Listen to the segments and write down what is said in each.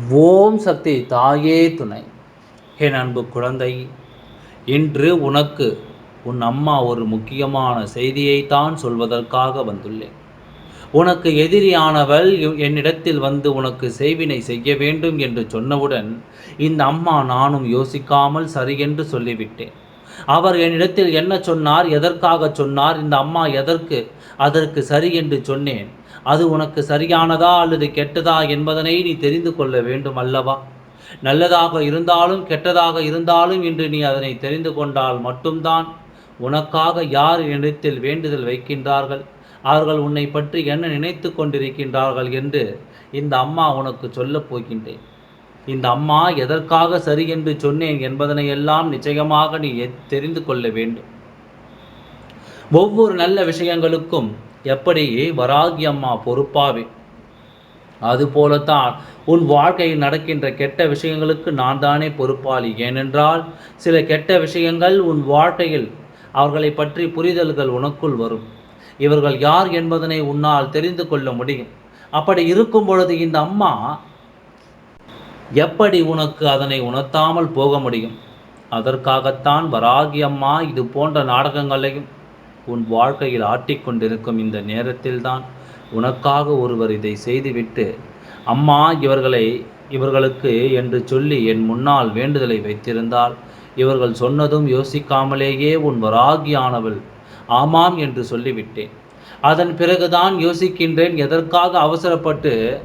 ஓம் சக்தி தாயே துணை. என் அன்பு குழந்தை இன்று உனக்கு உன் அம்மா ஒரு முக்கியமான செய்தியைத்தான் சொல்வதற்காக வந்துள்ளேன். உனக்கு எதிரியானவள் என்னிடத்தில் வந்து உனக்கு செய்வினை செய்ய வேண்டும் என்று சொன்னவுடன் இந்த அம்மா நானும் யோசிக்காமல் சரி என்று சொல்லிவிட்டேன். அவர் என்னிடத்தில் என்ன சொன்னார் எதற்காக சொன்னார் இந்த அம்மா எதற்கு அதற்கு சரி என்று சொன்னேன். அது உனக்கு சரியானதா அல்லது கெட்டதா என்பதனை நீ தெரிந்து கொள்ள வேண்டும் அல்லவா? நல்லதாக இருந்தாலும் கெட்டதாக இருந்தாலும் இன்று நீ அதனை தெரிந்து கொண்டால் மட்டும்தான் உனக்காக யார் என்னிடத்தில் வேண்டுதல் வைக்கின்றார்கள்? அவர்கள் உன்னை பற்றி என்ன நினைத்து கொண்டிருக்கின்றார்கள் என்று இந்த அம்மா உனக்கு சொல்லப் போகின்றேன். இந்த அம்மா எதற்காக சரி என்று சொன்னேன் என்பதனை எல்லாம் நிச்சயமாக நீ தெரிந்து கொள்ள வேண்டும். ஒவ்வொரு நல்ல விஷயங்களுக்கும் எப்படி வராகி அம்மா பொறுப்பாவே? அதுபோலத்தான் உன் வாழ்க்கையில் நடக்கின்ற கெட்ட விஷயங்களுக்கு நான் தானே பொறுப்பாளி. ஏனென்றால் சில கெட்ட விஷயங்கள் உன் வாழ்க்கையில் அவர்களை பற்றி புரிதல்கள் உனக்குள் வரும். இவர்கள் யார் என்பதனை உன்னால் தெரிந்து கொள்ள முடியும். அப்படி இருக்கும் பொழுது இந்த அம்மா எப்படி உனக்கு அதனை உணர்த்தாமல் போக முடியும்? அதற்காகத்தான் வராகி அம்மா இது போன்ற நாடகங்களையும் உன் வாழ்க்கையில் ஆட்டிக்கொண்டிருக்கும் இந்த நேரத்தில்தான் உனக்காக ஒருவர் இதை செய்துவிட்டு அம்மா இவர்களை இவர்களுக்கு என்று சொல்லி என் முன்னால் வேண்டுதலை வைத்திருந்தால் இவர்கள் சொன்னதும் யோசிக்காமலேயே உன் வராகியானவள். ஆமாம் என்று சொல்லிவிட்டேன். அதன் பிறகுதான் யோசிக்கின்றேன் எதற்காக அவசரப்பட்டு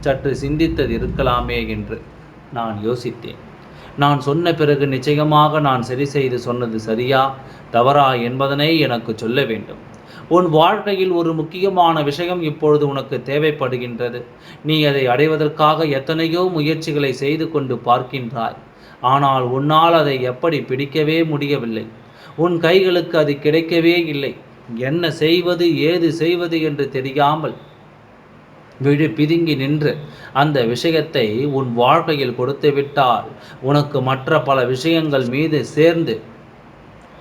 சற்று சிந்தித்தது இருக்கலாமே என்று நான் யோசித்தேன். நான் சொன்ன பிறகு நிச்சயமாக நான் சரி செய்து சொன்னது சரியா? தவறா என்பதனை எனக்கு சொல்ல வேண்டும். உன் வாழ்க்கையில் ஒரு முக்கியமான விஷயம் இப்பொழுது உனக்கு தேவைப்படுகின்றது. நீ அதை அடைவதற்காக எத்தனையோ முயற்சிகளை செய்து கொண்டு பார்க்கின்றாய். ஆனால் உன்னால் அதை எப்படி பிடிக்கவே முடியவில்லை. உன் கைகளுக்கு அது கிடைக்கவே இல்லை. என்ன செய்வது ஏது செய்வது என்று தெரியாமல் விழி பிதுங்கி நின்று அந்த விஷயத்தை உன் வாழ்க்கையில் கொடுத்து விட்டால் உனக்கு மற்ற பல விஷயங்கள் மீது சேர்ந்து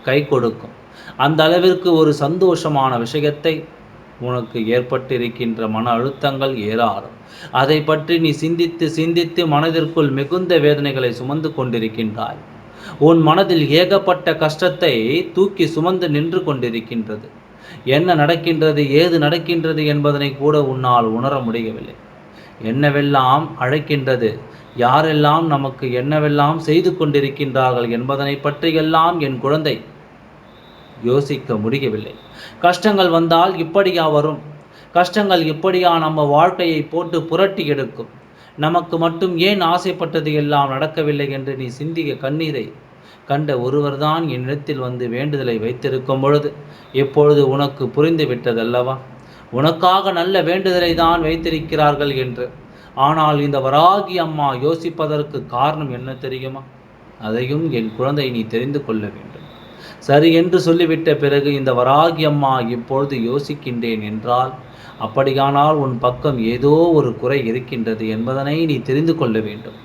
கை கொடுக்கும். அந்த அளவிற்கு ஒரு சந்தோஷமான விஷயத்தை உனக்கு ஏற்பட்டிருக்கின்ற மன அழுத்தங்கள் ஏராளம். அதை பற்றி நீ சிந்தித்து சிந்தித்து மனதிற்குள் மிகுந்த வேதனைகளை சுமந்து கொண்டிருக்கின்றாய். உன் மனதில் ஏகப்பட்ட கஷ்டத்தை தூக்கி சுமந்து நின்று கொண்டிருக்கின்றது. என்ன நடக்கின்றது ஏது நடக்கின்றது என்பதனை கூட உன்னால் உணர முடியவில்லை. என்னவெல்லாம் அழைக்கின்றது யாரெல்லாம் நமக்கு என்னவெல்லாம் செய்து கொண்டிருக்கின்றார்கள் என்பதனை பற்றியெல்லாம் என் குழந்தை யோசிக்க முடியவில்லை. கஷ்டங்கள் வந்தால் இப்படியா வரும்? கஷ்டங்கள் இப்படியா நம்ம வாழ்க்கையை போட்டு புரட்டி எடுக்கும்? நமக்கு மட்டும் ஏன் ஆசைப்பட்டது எல்லாம் நடக்கவில்லை என்று நீ சிந்திய கண்ணீரை கண்ட ஒருவர்தான் என்னிடத்தில் வந்து வேண்டுதலை வைத்திருக்கும் பொழுது இப்பொழுது உனக்கு புரிந்து விட்டதல்லவா உனக்காக நல்ல வேண்டுதலை தான் வைத்திருக்கிறார்கள் என்று. ஆனால் இந்த வராகி அம்மா யோசிப்பதற்கு காரணம் என்ன தெரியுமா? அதையும் என் குழந்தை நீ தெரிந்து கொள்ள வேண்டும். சரி என்று சொல்லிவிட்ட பிறகு இந்த வராகி அம்மா இப்பொழுது யோசிக்கின்றேன் என்றால் அப்படியானால் உன் பக்கம் ஏதோ ஒரு குறை இருக்கின்றது என்பதனை நீ தெரிந்து கொள்ள வேண்டும்.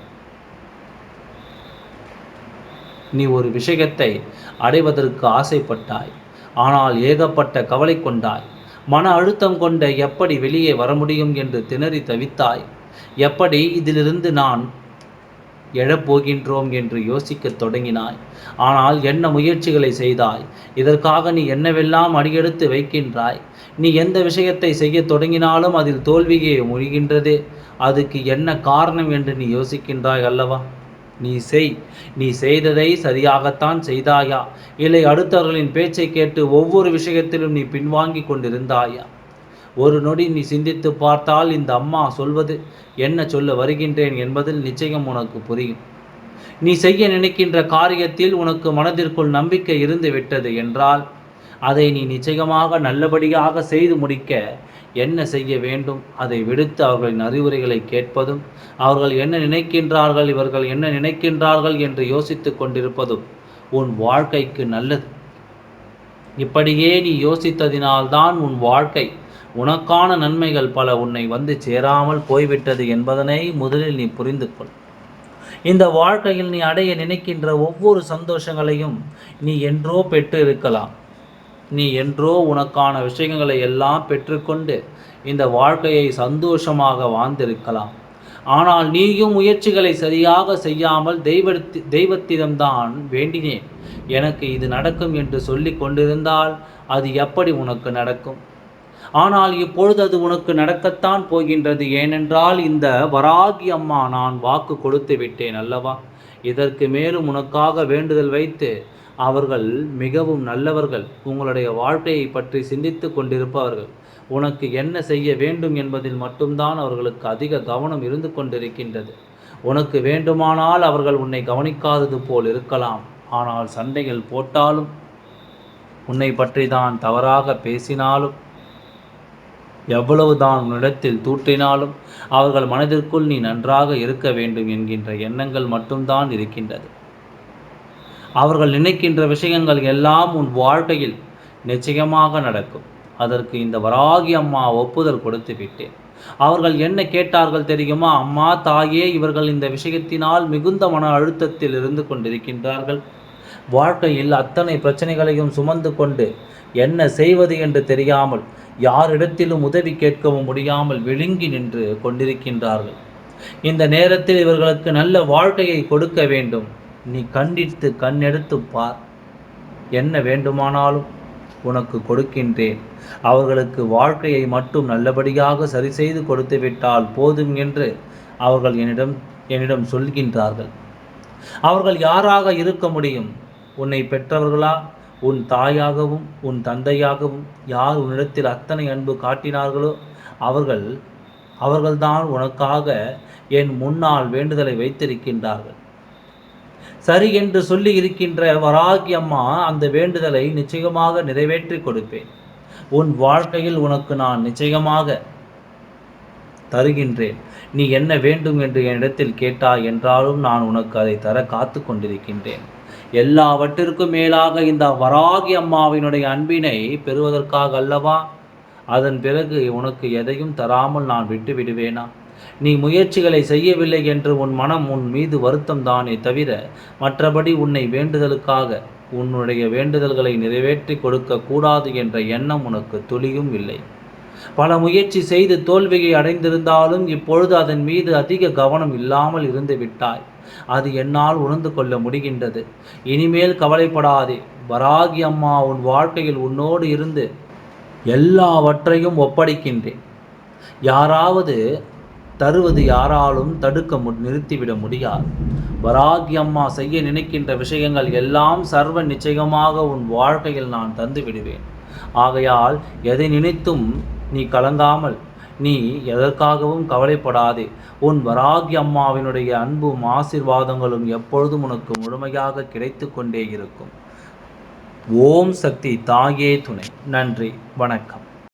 நீ ஒரு விஷயத்தை அடைவதற்கு ஆசைப்பட்டாய். ஆனால் ஏகப்பட்ட கவலை கொண்டாய். மன அழுத்தம் கொண்ட எப்படி வெளியே வர முடியும் என்று திணறி தவித்தாய். எப்படி இதிலிருந்து நான் எழப்போகின்றோம் என்று யோசிக்கத் தொடங்கினாய். ஆனால் என்ன முயற்சிகளை செய்தாய்? இதற்காக நீ என்னவெல்லாம் அடியெடுத்து வைக்கின்றாய்? நீ எந்த விஷயத்தை செய்ய தொடங்கினாலும் அதில் தோல்வியே முடிகின்றதே அதுக்கு என்ன காரணம் என்று நீ யோசிக்கின்றாய் அல்லவா? நீ செய். நீ செய்ததை சரியாகத்தான் செய்தாயா. இல்லை அடுத்தவர்களின் பேச்சை கேட்டு ஒவ்வொரு விஷயத்திலும் நீ பின்வாங்கி கொண்டிருந்தாயா. ஒரு நொடி நீ சிந்தித்து பார்த்தால் இந்த அம்மா சொல்வது என்ன சொல்ல வருகின்றேன் என்பதில் நிச்சயம் உனக்கு புரியும். நீ செய்ய நினைக்கின்ற காரியத்தில் உனக்கு மனதிற்குள் நம்பிக்கை இருந்து விட்டது என்றால் அதை நீ நிச்சயமாக நல்லபடியாக செய்து முடிக்க என்ன செய்ய வேண்டும்? அதை விடுத்து அவர்களின் அறிவுரைகளை கேட்பதும் அவர்கள் என்ன நினைக்கின்றார்கள் இவர்கள் என்ன நினைக்கின்றார்கள் என்று யோசித்து கொண்டிருப்பதும் உன் வாழ்க்கைக்கு நல்லது. இப்படியே நீ யோசித்ததினால்தான் உன் வாழ்க்கை உனக்கான நன்மைகள் பல உன்னை வந்து சேராமல் போய்விட்டது என்பதனை முதலில் நீ புரிந்து கொள் இந்த வாழ்க்கையில் நீ அடைய நினைக்கின்ற ஒவ்வொரு சந்தோஷங்களையும் நீ என்றோ பெற்று இருக்கலாம் நீ என்றோ உனக்கான விஷயங்களை எல்லாம் பெற்றுக்கொண்டு இந்த வாழ்க்கையை சந்தோஷமாக வாழ்ந்திருக்கலாம். ஆனால் நீயும் முயற்சிகளை சரியாக செய்யாமல் தெய்வத்தி தெய்வத்திடம்தான் வேண்டினேன். எனக்கு இது நடக்கும் என்று சொல்லி கொண்டிருந்தால் அது எப்படி உனக்கு நடக்கும்? ஆனால் இப்பொழுது அது உனக்கு நடக்கத்தான் போகின்றது. ஏனென்றால் இந்த வராகி அம்மா நான் வாக்கு கொடுத்து விட்டேன் அல்லவா? இதற்கு மேலும் உனக்காக வேண்டுதல் வைத்து அவர்கள் மிகவும் நல்லவர்கள். உங்களுடைய வாழ்க்கையை பற்றி சிந்தித்து கொண்டிருப்பவர்கள். உனக்கு என்ன செய்ய வேண்டும் என்பதில் மட்டும்தான் அவர்களுக்கு அதிக கவனம் இருந்து கொண்டிருக்கின்றது. உனக்கு வேண்டுமானால் அவர்கள் உன்னை கவனிக்காதது போல் இருக்கலாம். ஆனால் சண்டைகள் போட்டாலும் உன்னை பற்றி தான் தவறாக பேசினாலும் எவ்வளவுதான் உன்னிடத்தில் தூற்றினாலும் அவர்கள் மனதிற்குள் நீ நன்றாக இருக்க வேண்டும் என்கின்ற எண்ணங்கள் மட்டும்தான் இருக்கின்றது. அவர்கள் நினைக்கின்ற விஷயங்கள் எல்லாம் உன் வாழ்க்கையில் நிச்சயமாக நடக்கும். அதற்கு இந்த வராகி அம்மா ஒப்புதல் கொடுத்து விட்டேன். அவர்கள் என்ன கேட்டார்கள் தெரியுமா? அம்மா தாயே இவர்கள் இந்த விஷயத்தினால் மிகுந்த மன அழுத்தத்தில் இருந்து கொண்டிருக்கின்றார்கள். வாழ்க்கையில் அத்தனை பிரச்சனைகளையும் சுமந்து கொண்டு என்ன செய்வது என்று தெரியாமல் யாரிடத்திலும் உதவி கேட்கவும் முடியாமல் விழுங்கி நின்று கொண்டிருக்கின்றார்கள். இந்த நேரத்தில் இவர்களுக்கு நல்ல வாழ்க்கையை கொடுக்க வேண்டும். நீ கண்டித்து கண்ணெடுத்து பார். என்ன வேண்டுமானாலும் உனக்கு கொடுக்கின்றேன். அவர்களுக்கு வாழ்க்கையை மட்டும் நல்லபடியாக சரி செய்து கொடுத்து விட்டால் போதும் என்று அவர்கள் என்னிடம் என்னிடம் சொல்கின்றார்கள். அவர்கள் யாராக இருக்க முடியும்? உன்னை பெற்றவர்களா? உன் தாயாகவும் உன் தந்தையாகவும் யார் உன்னிடத்தில் அத்தனை அன்பு காட்டினார்களோ அவர்கள் அவர்கள்தான் உனக்காக என் முன்னால் வேண்டுதலை வைத்திருக்கின்றார்கள். சரி என்று சொல்லி இருக்கின்ற வராகி அம்மா அந்த வேண்டுதலை நிச்சயமாக நிறைவேற்றி கொடுப்பேன். உன் வாழ்க்கையில் உனக்கு நான் நிச்சயமாக தருகின்றேன். நீ என்ன வேண்டும் என்று என்னிடத்தில் கேட்டாய் என்றாலும் நான் உனக்கு அதை தர காத்து கொண்டிருக்கின்றேன். எல்லாவற்றிற்கும் மேலாக இந்த வராகி அம்மாவினுடைய அன்பினை பெறுவதற்காக அல்லவா? அதன் பிறகு உனக்கு எதையும் தராமல் நான் விட்டு விடுவேனா? நீ முயற்சிகளை செய்யவில்லை என்று உன் மனம் உன் மீது வருத்தம் தானே தவிர மற்றபடி உன்னை வேண்டுதலுக்காக உன்னுடைய வேண்டுதல்களை நிறைவேற்றி கொடுக்க கூடாது என்ற எண்ணம் உனக்கு துளியும் இல்லை. பல முயற்சி செய்து தோல்வியை அடைந்திருந்தாலும் இப்பொழுது அதன் மீது அதிக கவனம் இல்லாமல் இருந்து விட்டாய். அது என்னால் உணர்ந்து கொள்ள முடிகின்றது. இனிமேல் கவலைப்படாதே. வராகி அம்மா உன் வாழ்க்கையில் உன்னோடு இருந்து எல்லாவற்றையும் ஒப்படைக்கின்றேன். யாராவது தருவது யாராலும் தடுக்க மு நிறுத்திவிட முடியாது. வராகி அம்மா செய்ய நினைக்கின்ற விஷயங்கள் எல்லாம் சர்வ நிச்சயமாக உன் வாழ்க்கையில் நான் தந்து விடுவேன். ஆகையால் எதை நினைத்தும் நீ கலங்காமல் நீ எதற்காகவும் கவலைப்படாதே. உன் வராகி அம்மாவினுடைய அன்பும் ஆசிர்வாதங்களும் எப்பொழுதும் உனக்கு முழுமையாக கிடைத்து கொண்டே இருக்கும். ஓம் சக்தி தாயே துணை. நன்றி. வணக்கம்.